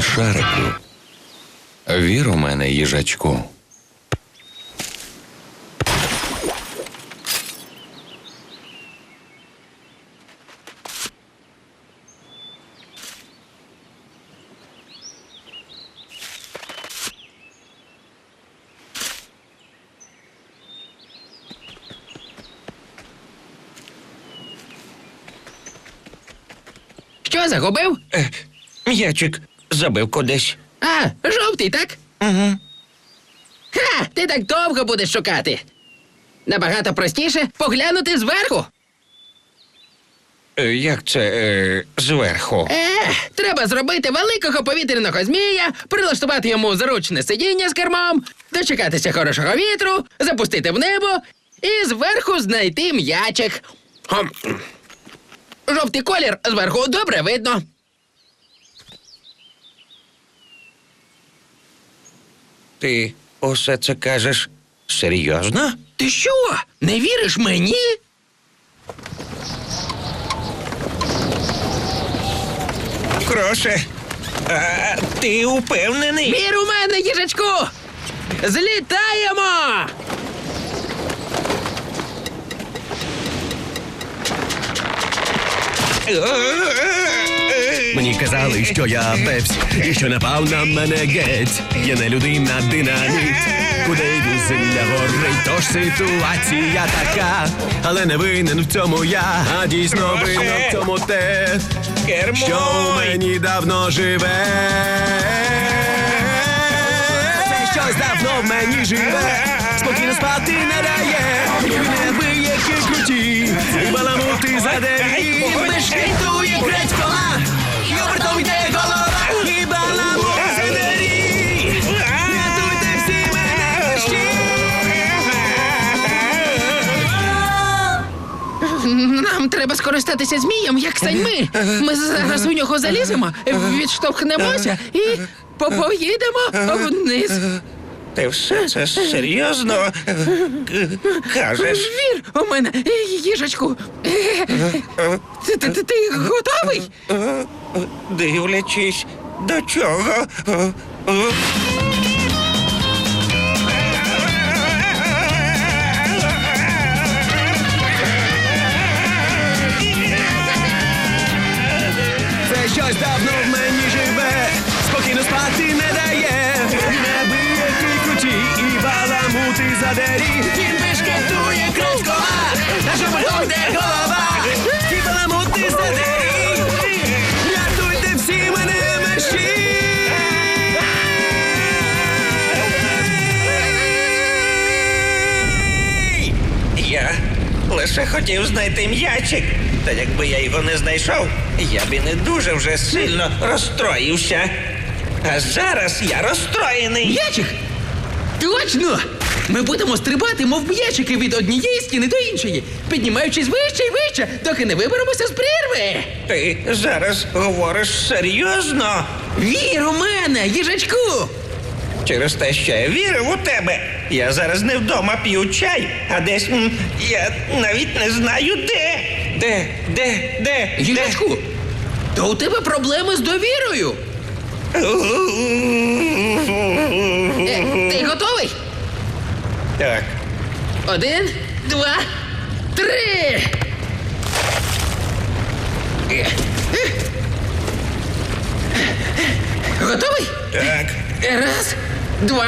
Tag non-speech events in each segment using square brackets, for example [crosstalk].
мій шарику. Вір у мене, їжачку. Що загубив? Е, М'ячик забив кудись. А, жовтий, так? Угу. Ха! Ти так довго будеш шукати. Набагато простіше поглянути зверху. Е, Як це е, зверху? Е, треба зробити великого повітряного змія, прилаштувати йому зручне сидіння з кермом, дочекатися хорошого вітру, запустити в небо і зверху знайти м'ячик. Хм. Жовтий колір зверху добре видно. Ти усе це кажеш серйозно? Ти що? Не віриш мені? Кроше, а, ти упевнений? Вір у мене, їжачку! Злітаємо! Мені казали, що я певсь, і що напав на мене геть. Я не людина динаміт, куди йду земля горить. Тож ситуація така, але не винен в цьому я, а дійсно винен в цьому те, що у мені давно живе. Це щось давно в мені живе, спокійно спати не дає, неабиякі круті, і баламути задері, Нам треба скористатися змієм, як саньми. Ми зараз у нього заліземо, відштовхнемося і по- поїдемо вниз. Ти все це серйозно е, кажеш? Вір у мене, їжачку. Ти, ти, ти, ти готовий? Е, Дивлячись, до чого? Е, е. Мені живе, спокійно спати не дає, не неабиякий куті і баламути задері. Він бешкетує кров кола, аж обертом йде голова, лише хотів знайти м'ячик. Та якби я його не знайшов, я б і не дуже вже сильно розстроївся. А зараз я розстроєний. М'ячик! Точно! Ми будемо стрибати, мов м'ячики від однієї стіни до іншої, піднімаючись вище і вище, доки не виберемося з прірви. Ти зараз говориш серйозно? Вір у мене, їжачку! Через те, що я вірив у тебе. Я зараз не вдома п'ю чай, а десь м, я навіть не знаю де. Де, де, де? Їжачку! То у тебе проблеми з довірою. Е, ти готовий? Так. Один, два, три. Е. два,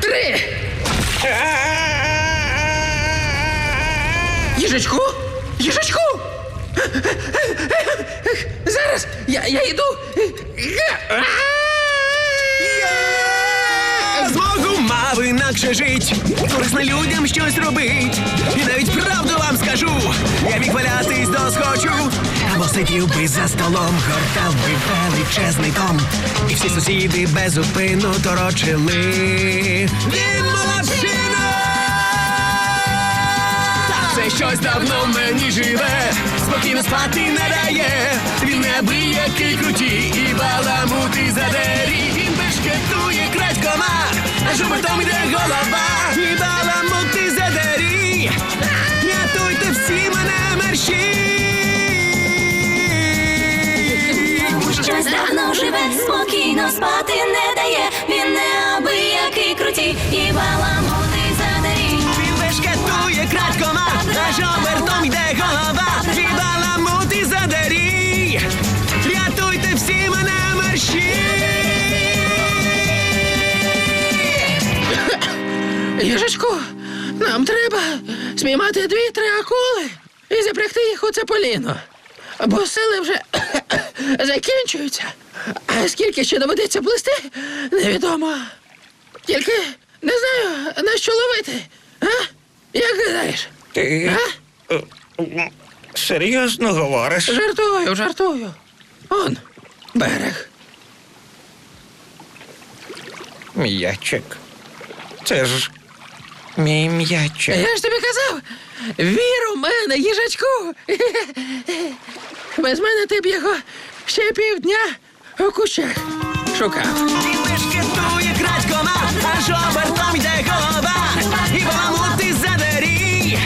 три. Їжачку? Їжачку? Зараз я, я йду. Змогу мав інакше жить, корисно людям щось робить. І навіть правду вам скажу, я міг валятись до схочу. Або сидів би за столом, гортав би величезний том. І всі сусіди без зупину торочили. Він молодчина! Це щось давно в мені живе, спокійно спати не дає. Він неабиякий круті і баламути задері. Він спокійно спати не дає. Він неабиякий круті і баламутить задарі. Він бешкетує крадькома, аж обертом йде голова. Твій баламути задарій. Рятуйте всі мене мерщі. Їжачку, нам треба спіймати дві-три акули і запрягти їх у цеполіно. Бо сили вже [coughs] закінчуються. А скільки ще доведеться плисти, невідомо. Тільки не знаю, на що ловити. А? Як гадаєш? Ти А? серйозно говориш? Жартую, жартую. Он, берег. М'ячик. Це ж мій м'ячик. Я ж тобі казав, вір у мене, їжачку. Без мене ти б його ще півдня Е, у кущах шукав. Лишкетує крать кома, аж обертом йде голова, і баламути задері.